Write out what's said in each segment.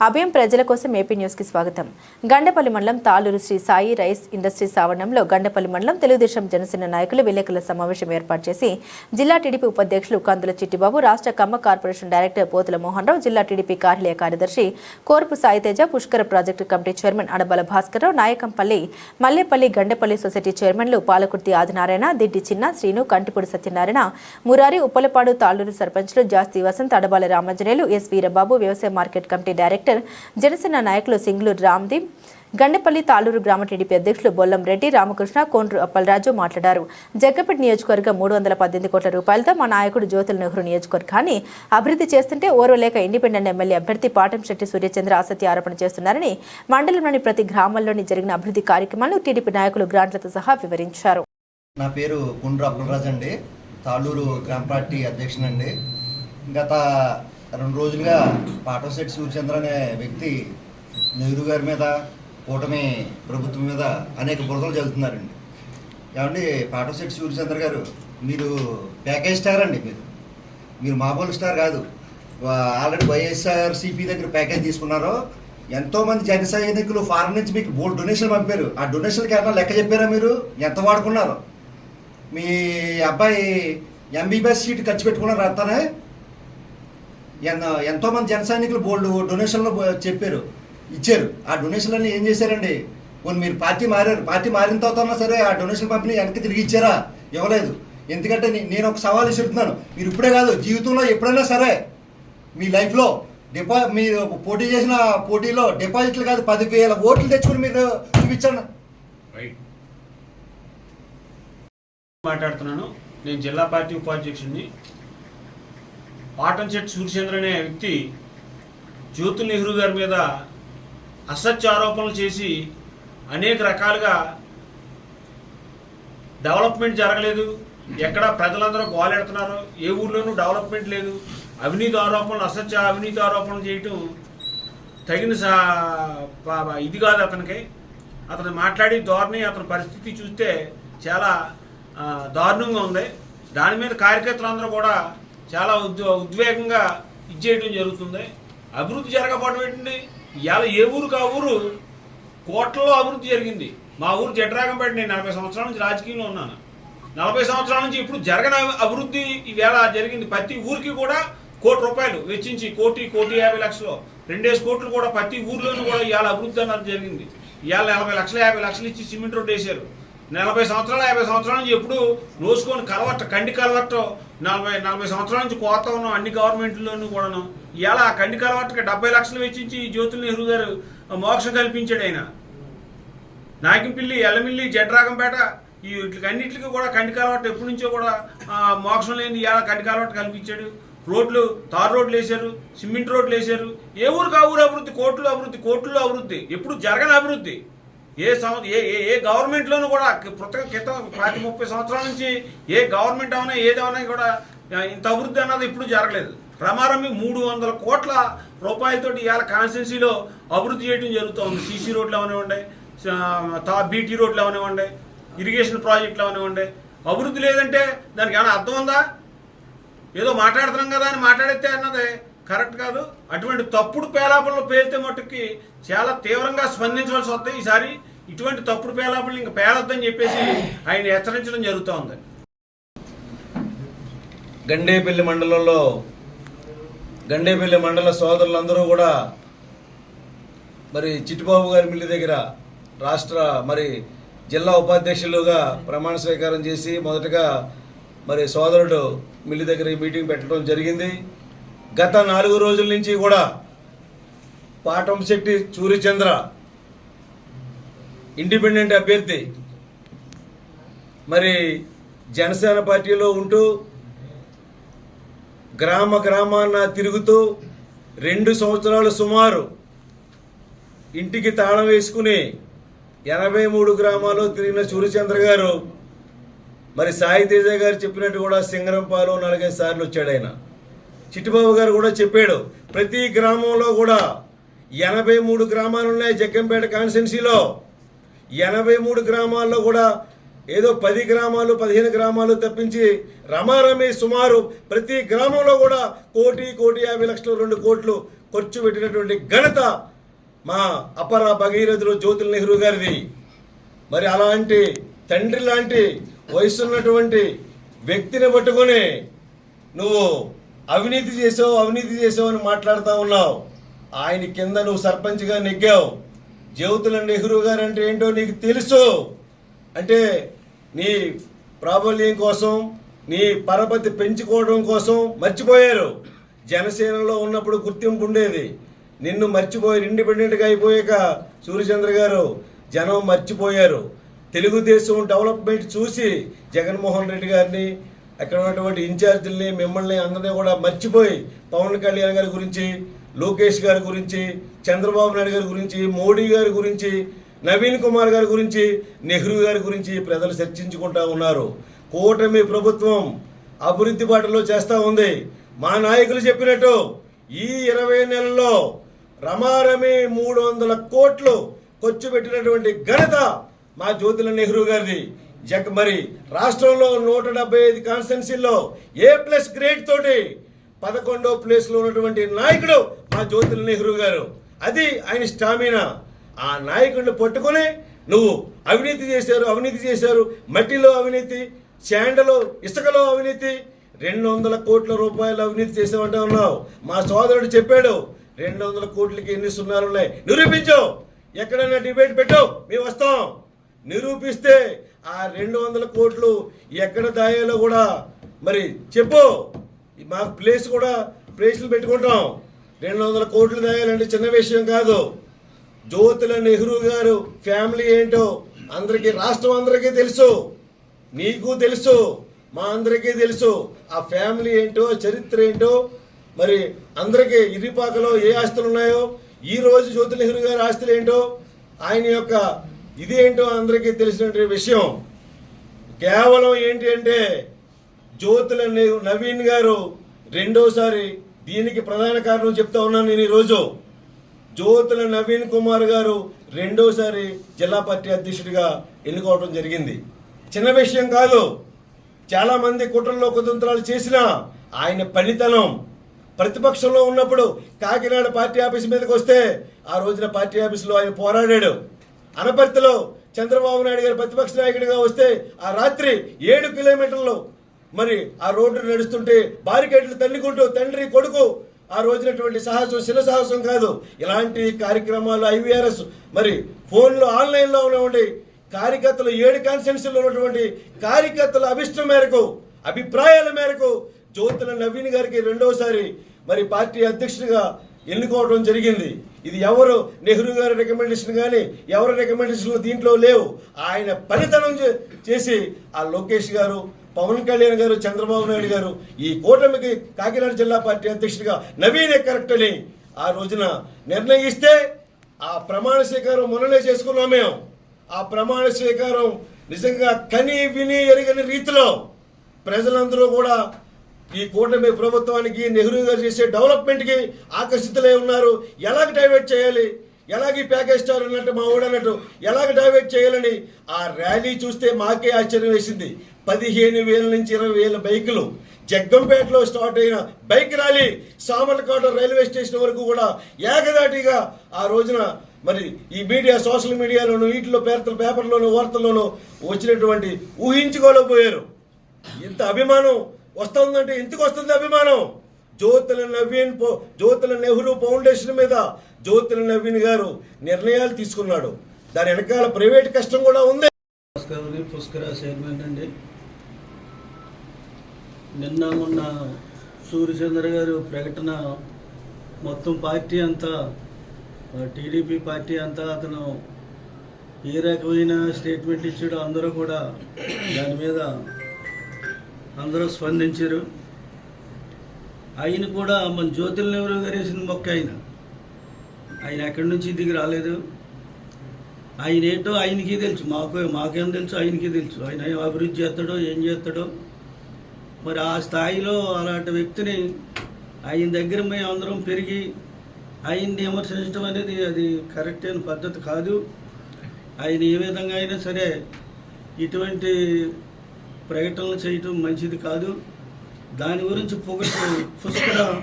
అభయం ప్రజల కోసం ఏపీ న్యూస్కి స్వాగతం. గండపల్లి మండలం తాళూరు శ్రీ సాయి రైస్ ఇండస్ట్రీస్ ఆవరణంలో గండపల్లి మండలం తెలుగుదేశం జనసేన నాయకులు విలేకరుల సమావేశం ఏర్పాటు చేసి జిల్లా టీడీపీ ఉపాధ్యక్షులు కందుల చిట్టిబాబు రాష్ట్ర కమ్మ కార్పొరేషన్ డైరెక్టర్ పోతుల మోహన్ రావు జిల్లా టీడీపీ కార్యాలయ కార్యదర్శి Korpu Saiteja Pushkara project committee chairman Adabala Bhaskarrao Nayakampalli Mallepalli Gandapalli society చైర్మన్లు పాలకుర్తి ఆదినారాయణ దిడ్డి చిన్న శ్రీను కంటిపూడి సత్యనారాయణ మురారి ఉప్పలపాడు తాళూరు సర్పంచ్లు జాస్తి వసంత్ అడబాల రామాంజనేయులు ఎస్ వీరబాబు వ్యవసాయ మార్కెట్ కమిటీ డైరెక్టర్ జనసేన నాయకులు సింగ్లూరు రామ్దీప్ గండపల్లి తాళూరు గ్రామ టీడీపీ అధ్యక్షులు బొల్లం రెడ్డి రామకృష్ణ కోండ్రు అప్పలరాజు మాట్లాడారు. జగ్గపేట నియోజకవర్గం మూడు వందల పద్దెనిమిది కోట్ల రూపాయలతో మా నాయకుడు జ్యోతుల నెహ్రూ నియోజకవర్గాన్ని అభివృద్ధి చేస్తుంటే ఓర్వలేక ఇండిపెండెంట్ ఎమ్మెల్యే అభ్యర్థి పాటంశెట్టి సూర్యచంద్ర ఆసక్తి ఆరోపణ చేస్తున్నారని మండలంలోని ప్రతి గ్రామాల్లోని జరిగిన అభివృద్ధి కార్యక్రమాలను టీడీపీ నాయకులు గ్రాంట్లతో సహా వివరించారు. నా పేరు కుండ్రు అప్పలరాజు అండి. తాళూరు గ్రామ పార్టీ అధ్యక్షునండి. గత రెండు రోజులుగా పాటోశెట్టి సూర్యచంద్ర అనే వ్యక్తి నెహ్రూ గారి మీద కూటమి ప్రభుత్వం మీద అనేక బురదలు చదువుతున్నారండి ఏమండి పాటోశెట్టి సూర్యచంద్ర గారు మీరు ప్యాకేజ్ స్టార్ అండి మీరు. మీరు మామూలు స్టార్ కాదు. ఆల్రెడీ వైఎస్ఆర్ సిపి దగ్గర ప్యాకేజ్ తీసుకున్నారు ఎంతోమంది జన సైనికులు ఫారెన్ నుంచి మీకు బోర్డు డొనేషన్ పంపారు. ఆ డొనేషన్కి ఏమన్నా లెక్క చెప్పారా మీరు? ఎంత వాడుకున్నారు? మీ అబ్బాయి ఎంబీబీఎస్ సీట్ ఖర్చు పెట్టుకున్నారు అంతానే? ఎన్- ఎంతో మంది జన సైనికులు బోర్డు డొనేషన్లు చెప్పారు. ఇచ్చారు. ఆ డొనేషన్లన్నీ ఏం చేశారండి? కొన్ని మీరు పార్టీ మారారు. పార్టీ మారిన తర్వాత సరే ఆ డొనేషన్ పంపిణీ వెనక్కి తిరిగి ఇచ్చారా? ఇవ్వలేదు. ఎందుకంటే నేను ఒక సవాల్ ఇస్తున్నాను మీరు ఇప్పుడే కాదు జీవితంలో ఎప్పుడైనా సరే మీ లైఫ్లో డిపా మీరు పోటీ చేసిన పోటీలో డిపాజిట్లు కాదు పదివేల ఓట్లు తెచ్చుకుని మీరు చూపించండి. రైట్. మాట్లాడుతున్నాను. నేను జిల్లా పార్టీ ఉపాధ్యక్షుడిని. పాటంశెట్టి సూర్యచంద్ర అనే వ్యక్తి జ్యోతుల్ నెహ్రూ గారి మీద అసత్య ఆరోపణలు చేసి అనేక రకాలుగా డెవలప్మెంట్ జరగలేదు. ఎక్కడ ప్రజలందరూ గోలెడుతున్నారు. ఏ ఊర్లోనూ డెవలప్మెంట్ లేదు. అవినీతి ఆరోపణలు అసత్య అవినీతి ఆరోపణలు చేయటం తగిన సా- ఇది కాదు అతనికి. అతను మాట్లాడి ధోరణి అతని పరిస్థితి చూస్తే చాలా దారుణంగా ఉంది. దాని మీద కార్యకర్తలందరూ కూడా చాలా ఉద్ ఉద్వేగంగా ఇచ్చేయడం జరుగుతుంది. అభివృద్ధి జరగకపోవడం ఏంటండి? ఇవాళ ఏ ఊరుకు ఆ ఊరు కోట్లలో అభివృద్ధి జరిగింది. మా ఊరు జడ్రాగంపేట నేను నలభై సంవత్సరాల నుంచి రాజకీయంలో ఉన్నాను. నలభై సంవత్సరాల నుంచి ఇప్పుడు జరగని అభివృద్ధి ఈవేళ జరిగింది. ప్రతి ఊరికి కూడా కోటి రూపాయలు వెచ్చించి కోటి కోటి యాభై లక్షలు. రెండేసి కోట్లు కూడా ప్రతి ఊర్లోనూ కూడా ఇవాళ అభివృద్ధి అన్నది జరిగింది. ఇవాళ నలభై లక్షల యాభై లక్షలు ఇచ్చి సిమెంట్ రోడ్డు వేశారు. నలభై సంవత్సరాలు యాభై సంవత్సరాల నుంచి ఎప్పుడు నోసుకొని కలవట్ట కండి కలవట్ట. నలభై నలభై సంవత్సరాల నుంచి కోత ఉన్నాం అన్ని గవర్నమెంట్లోనూ కూడాను. ఇలా ఆ కండి కలవట్టకి డెబ్బై లక్షలు వెచ్చించి జ్యోతుల నెహ్రూ గారు మోక్షం కల్పించాడు ఆయన. నాగింపిల్లి ఎల్లమిల్లి జడ్రాగంపేట ఈ వీటికి అన్నిటికీ కూడా కంటి కాలవట్టు ఎప్పటి నుంచో కూడా మోక్షం లేని ఇలా కంటి కాలవట్టు కల్పించాడు. రోడ్లు తారు రోడ్లు వేశారు సిమెంట్ రోడ్లు వేశారు. ఏ ఊరికి ఆ ఊరు అభివృద్ధి? కోట్లు అభివృద్ధి కోట్లు అభివృద్ధి. ఎప్పుడు జరగని అభివృద్ధి. ఏ సంవత్సరం ఏ ఏ ఏ గవర్నమెంట్లోనూ కూడా కృతక క్రితం ప్రతి ముప్పై సంవత్సరాల నుంచి ఏ గవర్నమెంట్ అవునా ఏదేమైనా కూడా ఇంత అభివృద్ధి అన్నది ఇప్పుడు జరగలేదు. ప్రమారం మూడు వందల కోట్ల రూపాయలతోటి ఇవాళ కాన్స్టిట్యున్సీలో అభివృద్ధి చేయడం జరుగుతుంది. సీసీ రోడ్లు అవనివ్వండి తా బీటీ రోడ్లు అవనివ్వండి ఇరిగేషన్ ప్రాజెక్టులు అవనివ్వండి అభివృద్ధి లేదంటే దానికి ఏమైనా అర్థం ఉందా? ఏదో మాట్లాడుతున్నాం కదా అని మాట్లాడితే అన్నది. కరెక్ట్ కాదు. అటువంటి తప్పుడు పేలాపనలు పేలితే మట్టుకి చాలా తీవ్రంగా స్పందించవలసి వస్తాయి ఈసారి ఇటువంటి తప్పుడు పేలాపనలు ఇంకా పేలొద్దని చెప్పేసి ఆయన హెచ్చరించడం జరుగుతూ ఉంది గండేపల్లి మండలంలో గండేపల్లి మండల సోదరులందరూ కూడా మరి చిట్టిబాబు గారి మిల్లి దగ్గర రాష్ట్ర మరి జిల్లా ఉపాధ్యక్షులుగా ప్రమాణ స్వీకారం చేసి మొదటగా మరి సోదరుడు మిల్లి దగ్గర ఈ మీటింగ్ పెట్టడం జరిగింది. గత నాలుగు రోజుల నుంచి కూడా పాటంశెట్టి సూర్యచంద్ర ఇండిపెండెంట్ అభ్యర్థి. మరి జనసేన పార్టీలో ఉంటూ గ్రామ గ్రామాన తిరుగుతూ రెండు సంవత్సరాలు సుమారు ఇంటికి తాళం వేసుకుని ఎనభై మూడు గ్రామాల్లో తిరిగిన సూర్యచంద్ర గారు మరి సాయి తేజ గారు చెప్పినట్టు కూడా సింగరంపాలు నలభై సార్లు వచ్చాడు ఆయన. చిట్టిబాబు గారు కూడా చెప్పాడు ప్రతి గ్రామంలో కూడా ఎనభై మూడు గ్రామాలు ఉన్నాయి జగ్గంపేట కాన్స్టిట్యున్సీలో. ఎనభై మూడు గ్రామాల్లో కూడా ఏదో పది గ్రామాలు పదిహేను గ్రామాలు తప్పించి రమారమి సుమారు ప్రతి గ్రామంలో కూడా కోటి కోటి యాభై లక్షలు రెండు కోట్లు ఖర్చు పెట్టినటువంటి ఘనత మా అపర భగీరథులు జ్యోతుల నెహ్రూ గారిది. మరి అలాంటి తండ్రి లాంటి వయసున్నటువంటి వ్యక్తిని పట్టుకొని నువ్వు అవినీతి చేసావు అవినీతి చేసావు అని మాట్లాడుతూ ఉన్నావు. ఆయన కింద నువ్వు సర్పంచ్గా నెగ్గావు. జ్యోతుల నెహ్రూ గారు అంటే ఏంటో నీకు తెలుసు. అంటే నీ ప్రాబల్యం కోసం నీ పరపతి పెంచుకోవడం కోసం మర్చిపోయారు. జనసేనలో ఉన్నప్పుడు గుర్తింపు ఉండేది. నిన్ను మర్చిపోయారు ఇండిపెండెంట్గా అయిపోయాక సూర్యచంద్ర గారు జనం మర్చిపోయారు. తెలుగుదేశం డెవలప్మెంట్ చూసి జగన్మోహన్ రెడ్డి గారిని అక్కడ ఉన్నటువంటి ఇన్ఛార్జీల్ని మిమ్మల్ని అందరినీ కూడా మర్చిపోయి పవన్ కళ్యాణ్ గారి గురించి లోకేష్ గారి గురించి చంద్రబాబు నాయుడు గారి గురించి మోడీ గారి గురించి నవీన్ కుమార్ గారి గురించి నెహ్రూ గారి గురించి ప్రజలు చర్చించుకుంటా ఉన్నారు. కూటమి ప్రభుత్వం అభివృద్ధి బాటలో చేస్తూ ఉంది. మా నాయకులు చెప్పినట్టు ఈ ఇరవై నెలల్లో రమారమి మూడు వందల కోట్లు ఖర్చు పెట్టినటువంటి ఘనత మా జ్యోతిల నెహ్రూ గారిది. జగ మరి రాష్ట్రంలో నూట డెబ్బై ఐదు కాన్స్టిట్యున్సీల్లో ఏ ప్లస్ గ్రేడ్ తోటి పదకొండో ప్లేస్లో ఉన్నటువంటి నాయకుడు మా జ్యోతుల నెహ్రూ గారు. అది ఆయన స్టామినా. ఆ నాయకుడిని పట్టుకొని నువ్వు అవినీతి చేశారు అవినీతి చేశారు. మట్టిలో అవినీతి శాండలో ఇసుకలో అవినీతి రెండు వందల కోట్ల రూపాయలు అవినీతి చేసామంటే ఉన్నావు. మా సోదరుడు చెప్పాడు రెండు వందల కోట్లకి ఎన్ని సున్నాలు ఉన్నాయి నిరూపించు. ఎక్కడైనా డిబేట్ పెట్టు. మేము వస్తాం. నిరూపిస్తే ఆ రెండు వందల కోట్లు ఎక్కడ దాయాలో కూడా మరి చెప్పు. మాకు ప్లేస్ కూడా ప్లేస్లు పెట్టుకుంటాం. రెండు వందల కోట్లు దాయాలంటే చిన్న విషయం కాదు. జ్యోతుల నెహ్రూ గారు ఫ్యామిలీ ఏంటో అందరికీ రాష్ట్రం అందరికీ తెలుసు. నీకు తెలుసు మా అందరికీ తెలుసు. ఆ ఫ్యామిలీ ఏంటో చరిత్ర ఏంటో మరి అందరికీ ఇరిపాకలో ఏ ఆస్తులు ఉన్నాయో ఈ రోజు జ్యోతి నెహ్రూ గారి ఆస్తులు ఏంటో ఆయన యొక్క ఇది ఏంటో అందరికీ తెలిసినటువంటి విషయం. కేవలం ఏంటి అంటే జ్యోతుల నవీన్ గారు రెండోసారి దీనికి ప్రధాన కారణం చెప్తా ఉన్నాను నేను ఈరోజు. జ్యోతుల నవీన్ కుమార్ గారు రెండోసారి జిల్లా పార్టీ అధ్యక్షుడిగా ఎన్నుకోవడం జరిగింది. చిన్న విషయం కాదు. చాలామంది కుట్రల్లో కుతంత్రాలు చేసిన ఆయన పనితనం. ప్రతిపక్షంలో ఉన్నప్పుడు కాకినాడ పార్టీ ఆఫీస్ మీదకి వస్తే ఆ రోజున పార్టీ ఆఫీసులో ఆయన పోరాడాడు. అనపర్తిలో చంద్రబాబు నాయుడు గారు ప్రతిపక్ష నాయకుడిగా వస్తే ఆ రాత్రి ఏడు కిలోమీటర్లు మరి ఆ రోడ్డు నడుస్తుంటే బారికేడ్లు తన్నుకుంటూ తండ్రి కొడుకు ఆ రోజునటువంటి సాహసం శిల సాహసం కాదు. ఇలాంటి కార్యక్రమాలు ఐవీఆర్ఎస్ మరి ఫోన్లో ఆన్లైన్లో ఉన్నటువంటి కార్యకర్తలు ఏడు కాన్స్టిట్యూన్సీలో ఉన్నటువంటి కార్యకర్తల అభిష్టం మేరకు అభిప్రాయాల మేరకు జ్యోతుల నవీన్ గారికి రెండోసారి మరి పార్టీ అధ్యక్షుడిగా ఎన్నుకోవడం జరిగింది. ఇది ఎవరు? నెహ్రూ గారి రికమెండేషన్ కానీ ఎవరి రికమెండేషన్లు దీంట్లో లేవు. ఆయన పనితనం చేసి ఆ లోకేష్ గారు పవన్ కళ్యాణ్ గారు చంద్రబాబు నాయుడు గారు ఈ కూటమికి కాకినాడ జిల్లా పార్టీ అధ్యక్షుడిగా నవీనే కరెక్ట్ అని ఆ రోజున నిర్ణయిస్తే ఆ ప్రమాణ స్వీకారం మొన్ననే చేసుకున్నాం మేము. ఆ ప్రమాణ స్వీకారం నిజంగా కని విని ఎరగని రీతిలో ప్రజలందరూ కూడా ఈ కూటమి ప్రభుత్వానికి నెహ్రూ గారు చేసే డెవలప్మెంట్కి ఆకర్షితులై ఉన్నారు. ఎలాగ డైవర్ట్ చేయాలి? ఎలాగ ఈ ప్యాకేజ్ స్టార్ అన్నట్టు మా ఊడు అన్నట్టు ఎలాగ డైవర్ట్ చేయాలని ఆ ర్యాలీ చూస్తే మాకే ఆశ్చర్యం వేసింది. పదిహేను వేల నుంచి ఇరవై వేల బైకులు జగ్గంపేటలో స్టార్ట్ అయిన bike rally Samarlakota railway station వరకు కూడా ఏకదాటిగా ఆ రోజున మరి ఈ మీడియా సోషల్ మీడియాలోను వీటిలో పేర్తల పేపర్లోను వార్తల్లోనూ వచ్చినటువంటి ఊహించుకోలేకపోయారు. ఇంత అభిమానం వస్తుందంటే ఎందుకు వస్తుంది అభిమానం. జ్యోతుల నవీన్ జ్యోతుల నెహ్రూ ఫౌండేషన్ మీద జ్యోతుల నవీన్ గారు నిర్ణయాలు తీసుకున్నాడు. దాని వెనకాల ప్రైవేట్ కష్టం కూడా ఉంది. భాస్కర్ని పుష్కర చైర్మన్ అండి. నిన్న మొన్న సూర్యచంద్ర గారు ప్రకటన మొత్తం పార్టీ అంతా టీడీపీ పార్టీ అంతా అతను ఏ రకమైన స్టేట్మెంట్ ఇచ్చాడో అందరూ కూడా దాని మీద అందరూ స్పందించారు. ఆయన కూడా మన జ్యోతులను నెహ్రూ వేరేసింది వేసిన మొక్క ఆయన. ఆయన ఎక్కడి నుంచి దిగి రాలేదు. ఆయన ఏంటో ఆయనకి తెలుసు. మాకు మాకేం తెలుసు? ఆయనకి తెలుసు. ఆయన అభివృద్ధి చేస్తాడో ఏం చేస్తాడో. మరి ఆ స్థాయిలో అలాంటి వ్యక్తిని ఆయన దగ్గర మేము అందరం పెరిగి ఆయన్ని విమర్శించడం అనేది అది కరెక్ట్ అయిన పద్ధతి కాదు. ఆయన ఏ విధంగా అయినా సరే ఇటువంటి ప్రకటనలు చేయటం మంచిది కాదు. దాని గురించి పొగట్టు పుష్కర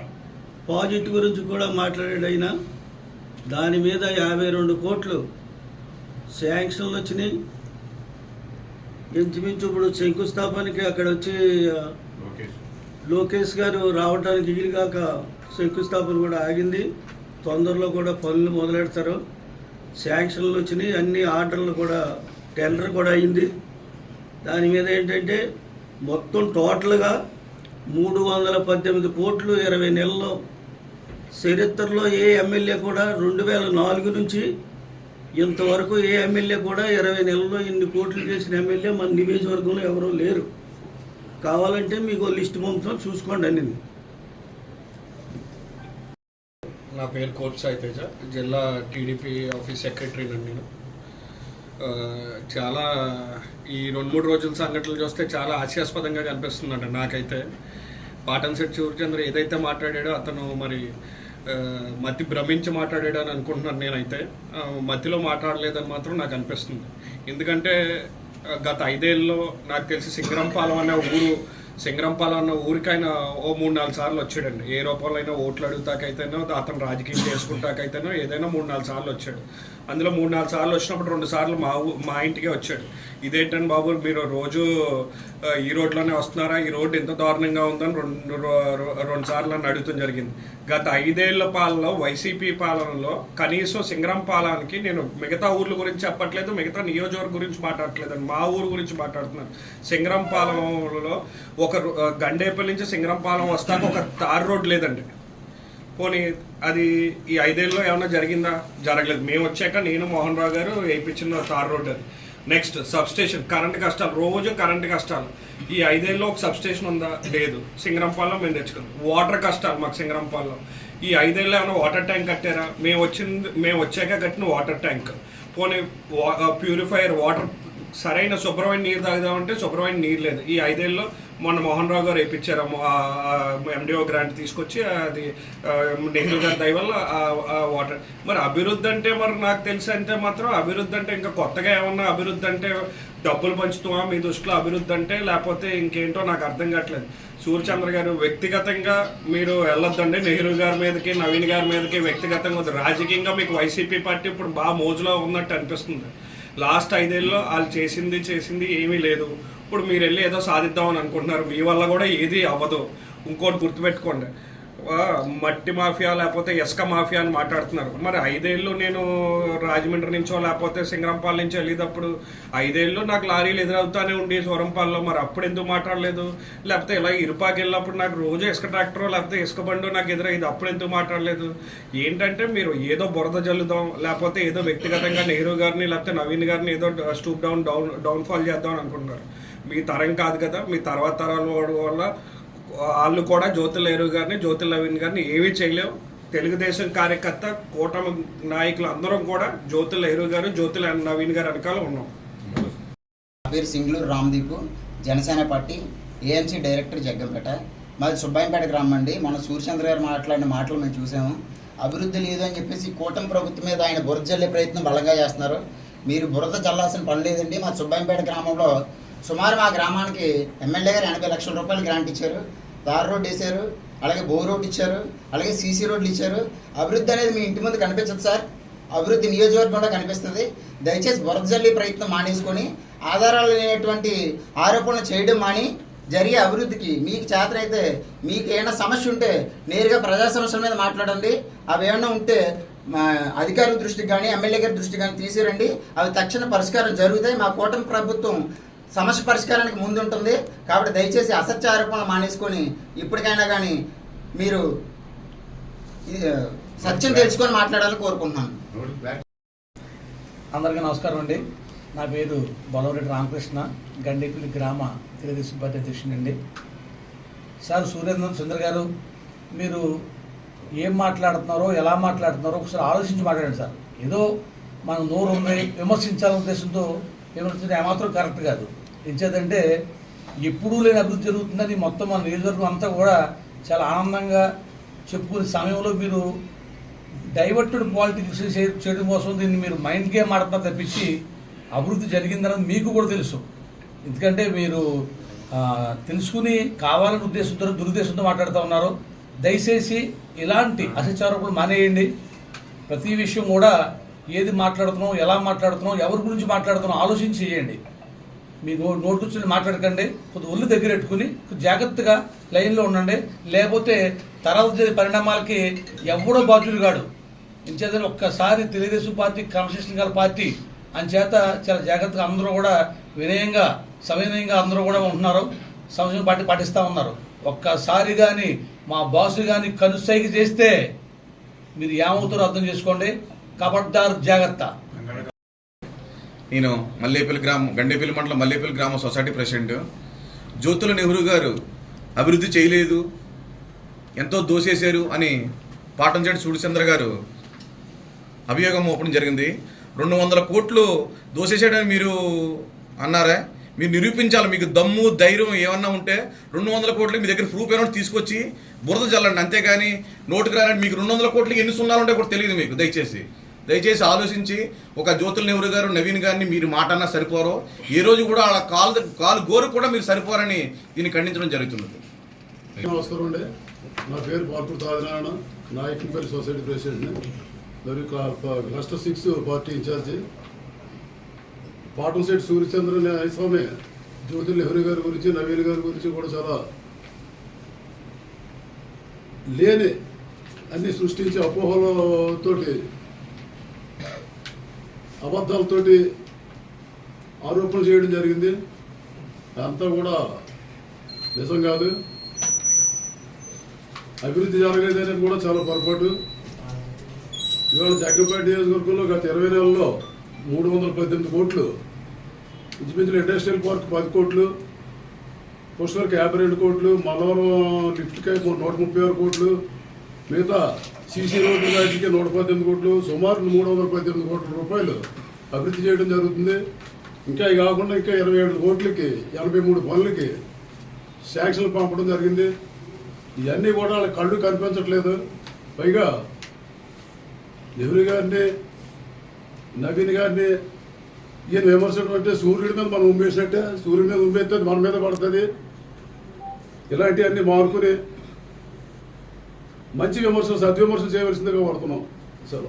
ప్రాజెక్ట్ గురించి కూడా మాట్లాడాడు దాని మీద యాభై రెండు కోట్లు శాంక్షన్లు వచ్చినాయి. ఇంచుమించు ఇప్పుడు శంకుస్థాపనకి అక్కడ వచ్చి లోకేష్. గారు రావడానికి వీలుగాక శంకుస్థాపన కూడా ఆగింది. తొందరలో కూడా పనులు మొదలెడతారు. శాంక్షన్లు వచ్చినాయి. అన్ని ఆర్డర్లు కూడా టెండర్ కూడా అయింది. దాని మీద ఏంటంటే మొత్తం టోటల్గా మూడు వందల పద్దెనిమిది కోట్లు ఇరవై నెలల్లో. చరిత్రలో ఏ ఎమ్మెల్యే కూడా రెండు వేల నాలుగు నుంచి ఇంతవరకు ఏ ఎమ్మెల్యే కూడా ఇరవై నెలల్లో ఇన్ని కోట్లు చేసిన ఎమ్మెల్యే మన నియోజకవర్గంలో ఎవరూ లేరు. కావాలంటే మీకు లిస్ట్ పంపుతాం చూసుకోండి అన్ని. నా పేరు కోట్ సాయితేజ జిల్లా టీడీపీ ఆఫీస్ సెక్రటరీ నేను. చాలా ఈ రెండు మూడు రోజుల సంఘటనలు చూస్తే చాలా హాస్యాస్పదంగా కనిపిస్తుందండి నాకైతే. పాటన్సెట్ సూర్యచంద్ర ఏదైతే మాట్లాడాడో అతను మరి మతి భ్రమించి మాట్లాడాడు అని అనుకుంటున్నాను నేనైతే. మతిలో మాట్లాడలేదని మాత్రం నాకు అనిపిస్తుంది. ఎందుకంటే గత ఐదేళ్ళలో నాకు తెలిసి సింగరంపాలెం అనే ఊరు సింగరంపాలెం అన్న ఊరికైనా ఓ మూడు నాలుగు సార్లు వచ్చాడండి. ఏ రూపంలో అయినా ఓట్లు అడుగుతాకైతేనో అతను రాజకీయం చేసుకుంటాకైతేనో ఏదైనా మూడు నాలుగు సార్లు వచ్చాడు. అందులో మూడు నాలుగు సార్లు వచ్చినప్పుడు రెండు సార్లు మా మా ఇంటికే వచ్చాడు. ఇదేంటండి బాబు మీరు రోజు ఈ రోడ్లోనే వస్తున్నారా? ఈ రోడ్డు ఎంత దారుణంగా ఉందని రెండు రెండు సార్లు అని అడుగుతాం జరిగింది. గత ఐదేళ్ళ పాలనలో వైసీపీ పాలనలో కనీసం సింగరం పాలనకి నేను మిగతా ఊర్ల గురించి చెప్పట్లేదు మిగతా నియోజకవర్గం గురించి మాట్లాడట్లేదు మా ఊరు గురించి మాట్లాడుతున్నాను. సింగరం పాలనలో ఒక గండేపల్లి నుంచి సింగరం పాలెం వస్తాక ఒక తారు రోడ్ లేదండి. పోనీ అది ఈ ఐదేళ్ళలో ఏమైనా జరిగిందా? జరగలేదు. మేము వచ్చాక నేను మోహన్ రావు గారు వేయించిన తార్ రోడ్ అది. నెక్స్ట్ సబ్స్టేషన్ కరెంట్ కష్టాలు. రోజు కరెంట్ కష్టాలు. ఈ ఐదేళ్ళలో ఒక సబ్స్టేషన్ ఉందా? లేదు. సింగరంపాల్లో మేము తెచ్చుకున్నాం. వాటర్ కష్టాలు మాకు సింగరంపాల్లో. ఈ ఐదేళ్ళు ఏమైనా వాటర్ ట్యాంక్ కట్టారా? మేము వచ్చింది మేము వచ్చాక కట్టిన వాటర్ ట్యాంక్ పోనీ ప్యూరిఫైయర్ వాటర్ సరైన శుభ్రమైన నీరు తాగుదామంటే శుభ్రమైన నీరు లేదు. ఈ ఐదేళ్ళలో మొన్న మోహన్ రావు గారు వేయించారు ఎండిఓ గ్రాంట్ తీసుకొచ్చి అది నెహ్రూ గారి దయ వల్ల వాటర్. మరి అభివృద్ధి అంటే మరి నాకు తెలిసి అంటే మాత్రం అభివృద్ధి అంటే ఇంకా కొత్తగా ఏమన్నా అభివృద్ధి అంటే డబ్బులు పంచుతామా? మీ దృష్టిలో అభివృద్ధి అంటే లేకపోతే ఇంకేంటో నాకు అర్థం కావట్లేదు. సూర్యచంద్ర గారు వ్యక్తిగతంగా మీరు వెళ్ళొద్దండి. నెహ్రూ గారి మీదకి నవీన్ గారి మీదకి వ్యక్తిగతంగా వద్దు. రాజకీయంగా మీకు వైసీపీ పార్టీ ఇప్పుడు బాగా మోజులో ఉన్నట్టు అనిపిస్తుంది. లాస్ట్ ఐదేళ్ళలో వాళ్ళు చేసింది చేసింది ఏమీ లేదు. ఇప్పుడు మీరు వెళ్ళి ఏదో సాధిద్దామని అనుకుంటున్నారు. మీ వల్ల కూడా ఏది అవ్వదు. ఇంకోటి గుర్తుపెట్టుకోండి. మట్టి మాఫియా లేకపోతే ఇసుక మాఫియా అని మాట్లాడుతున్నారు. మరి ఐదేళ్ళు నేను రాజమండ్రి నుంచో లేకపోతే సింగరంపాల నుంచి వెళ్ళేటప్పుడు ఐదేళ్ళు నాకు లారీలు ఎదురవుతానే ఉండి సూరంపాల్లో. మరి అప్పుడు ఎందుకు మాట్లాడలేదు? లేకపోతే ఇలా ఇరుపాకి వెళ్ళినప్పుడు నాకు రోజు ఇసుక ట్రాక్టరో లేకపోతే ఇసుక బండో నాకు ఎదురయ్యేది అప్పుడు ఎందుకు మాట్లాడలేదు? ఏంటంటే మీరు ఏదో బురద జల్లుదాం లేకపోతే ఏదో వ్యక్తిగతంగా నెహ్రూ గారిని లేకపోతే నవీన్ గారిని ఏదో స్టూప్ డౌన్ డౌన్ డౌన్ఫాల్ చేద్దాం అనుకుంటున్నారు. మీ తరం కాదు కదా మీ తర్వాత తరాల వాడు వల్ల వాళ్ళు కూడా జ్యోతిలేరు గారిని జ్యోతిల్ నవీన్ గారిని ఏమీ చేయలేవు. తెలుగుదేశం కార్యకర్త కూటమి నాయకులు అందరం కూడా జ్యోతిల్ నెహ్రూ గారు జ్యోతిల్ నవీన్ గారు వెనకాల ఉన్నాం. నా పేరు Singluru Ramdeep Janasena party AMC director Jaggampeta. మాది సుబ్బాయంపేట గ్రామం అండి మన సూర్యచంద్ర గారు మాట్లాడిన మాటలు మేము చూసాము. అభివృద్ధి లేదు అని చెప్పేసి కూటమి ప్రభుత్వం మీద ఆయన బురద జల్లే ప్రయత్నం బలంగా చేస్తున్నారు. మీరు బురద జల్లాల్సిన పని లేదండి. మా సుబ్బాయింపేట గ్రామంలో సుమారు మా గ్రామానికి ఎమ్మెల్యే గారు ఎనభై లక్షల రూపాయలు గ్రాంట్ ఇచ్చారు. దారి రోడ్డు వేశారు. అలాగే బోర్ రోడ్డు ఇచ్చారు. అలాగే సీసీ రోడ్లు ఇచ్చారు. అభివృద్ధి అనేది మీ ఇంటి ముందు కనిపించదు సార్. అభివృద్ధి నియోజకవర్గంలో కనిపిస్తుంది. దయచేసి బురద జల్లి ప్రయత్నం మానేసుకొని ఆధారాలు లేనటువంటి ఆరోపణలు చేయడం మాని జరిగే అభివృద్ధికి మీకు చేతనైతే మీకు ఏమైనా సమస్య ఉంటే నేరుగా ప్రజా సమస్యల మీద మాట్లాడండి. అవి ఏమైనా ఉంటే అధికారుల దృష్టికి కానీ ఎమ్మెల్యే గారి దృష్టికి కానీ తీసిరండి. అవి తక్షణ పరిష్కారం జరుగుతాయి. మా కూటమి ప్రభుత్వం సమస్య పరిష్కారానికి ముందుంటుంది. కాబట్టి దయచేసి అసత్య ఆరోపణలు మానేసుకొని ఇప్పటికైనా కానీ మీరు సత్యం తెలుసుకొని మాట్లాడాలని కోరుకుంటున్నాను. అందరికీ నమస్కారం అండి. నా పేరు బలవరెడ్డి రామకృష్ణ గండేపల్లి గ్రామ తెలుగుదేశం పార్టీ అధ్యక్షుడండి సార్ సూర్యేంద్ర సుందర్ గారు మీరు ఏం మాట్లాడుతున్నారో ఎలా మాట్లాడుతున్నారో ఒకసారి ఆలోచించి మాట్లాడండి సార్. ఏదో మనం నోరు ఉంది విమర్శించాలనే ఉద్దేశంతో విమర్శించడం ఏమాత్రం కరెక్ట్ కాదు. ఇచ్చేదంటే ఎప్పుడూ లేని అభివృద్ధి జరుగుతుందని మొత్తం మన నియోజకవర్గం అంతా కూడా చాలా ఆనందంగా చెప్పుకునే సమయంలో మీరు డైవర్టెడ్ పాలిటిక్స్ చేయడం కోసం దీన్ని మీరు మైండ్ గేమ్ ఆడతా తప్పించి అభివృద్ధి జరిగిందని మీకు కూడా తెలుసు. ఎందుకంటే మీరు తెలుసుకుని కావాలని ఉద్దేశంతో దురుద్దేశంతో మాట్లాడుతూ ఉన్నారు. దయచేసి ఇలాంటి అసచారకులు మానేయండి. ప్రతి విషయం కూడా ఏది మాట్లాడుతున్నాం ఎలా మాట్లాడుతున్నాం ఎవరి గురించి మాట్లాడుతున్నాం ఆలోచించి చేయండి. మీ నో మాట్లాడకండి కొద్ది ఒళ్ళు దగ్గర పెట్టుకుని జాగ్రత్తగా లైన్లో ఉండండి. లేకపోతే తర్వాత జరిగే పరిణామాలకి ఎవడో బాధ్యుడు కాడు. ఇంచేతనే ఒక్కసారి తెలుగుదేశం పార్టీ క్రమశిక్షణ గల పార్టీ అంచేత చాలా జాగ్రత్తగా అందరూ కూడా వినయంగా సవినయంగా అందరూ కూడా ఉంటున్నారు. సంవత్సరం పార్టీ పాటిస్తూ ఉన్నారు. ఒక్కసారి కానీ మా బాసు కానీ కనుసైకి చేస్తే మీరు ఏమవుతారో అర్థం చేసుకోండి. కబడ్దార్ జాగ్రత్త. నేను మల్లేపల్లి గ్రామం గండేపల్లి మండలం మల్లేపల్లి గ్రామ సొసైటీ ప్రెసిడెంట్. జ్యోతుల నెహ్రూ గారు అభివృద్ధి చేయలేదు. ఎంతో దోసేశారు అని పాటంచేటి సూడిచంద్ర గారు అభియోగం మోపడం జరిగింది. రెండు వందల కోట్లు దోసేసాడని మీరు అన్నారా? మీరు నిరూపించాలి. మీకు దమ్ము ధైర్యం ఏమన్నా ఉంటే రెండు వందల కోట్లు మీ దగ్గర ప్రూఫ్ ఏమైనా తీసుకొచ్చి బురద చల్లండి అంతేగాని నోటుకు రాలండి మీకు రెండు వందల కోట్లకి ఎన్ని సున్నాలు ఉంటాయి కూడా తెలియదు మీకు దయచేసి. దయచేసి ఆలోచించి ఒక జ్యోతుల నెహ్రూ గారు నవీన్ గారిని మీరు మాట అన్నా సరిపోరో? ఏ రోజు కూడా వాళ్ళ కాలు కాలు గోరు కూడా మీరు సరిపోరని దీన్ని ఖండించడం జరుగుతున్నది. నమస్కారం అండి నా పేరు పాల్పూర్ తాదినారాయణ నాయకంపల్లి సొసైటీ ప్రెసిడెంట్. మరియు క్లస్టర్ సిక్స్ పార్టీ ఇన్ఛార్జి. పాటంశెట్టి సూర్యచంద్ర అనే స్వామి జ్యోతి నెహ్రూ గారి గురించి నవీన్ గారి గురించి కూడా చాలా లేని అన్ని సృష్టించే అపోహలతోటి అబద్ధాలతోటి ఆరోపణలు చేయడం జరిగింది. అంతా కూడా నిజం కాదు. అభివృద్ధి జరగలేదని కూడా చాలా పొరపాటు. ఇవాళ జగ్గపేట నియోజకవర్గంలో గత ఇరవై నెలల్లో మూడు వందల పద్దెనిమిది కోట్లు ఇంచుమించులు ఇండస్ట్రియల్ పార్క్ పది కోట్లు పుష్కర్కి యాభై రెండు కోట్లు మలవరం లిఫ్ట్కి నూట ముప్పై ఆరు కోట్లు మిగతా సీసీ రోడ్డు వాటికి నూట పద్దెనిమిది కోట్లు సుమారు మూడు వందల పద్దెనిమిది కోట్ల రూపాయలు అభివృద్ధి చేయడం జరుగుతుంది. ఇంకా కాకుండా ఇంకా ఇరవై ఏడు కోట్లకి ఎనభై మూడు పనులకి శాంక్షన్లు పంపడం జరిగింది. ఇవన్నీ కూడా వాళ్ళ కళ్ళు కనిపించట్లేదు. పైగా నెహ్రూ గారిని నవీన్ గారిని ఈయన విమర్శనం అంటే సూర్యుడి మీద మనం ఉమ్మేసినట్టే. సూర్యుడి మీద ఉమ్మేస్తే మన మీద పడుతుంది. ఇలాంటివన్నీ మారుకుని మంచి విమర్శలు సద్విమర్శలు చేయవలసిందిగా పడుతున్నాం సరే.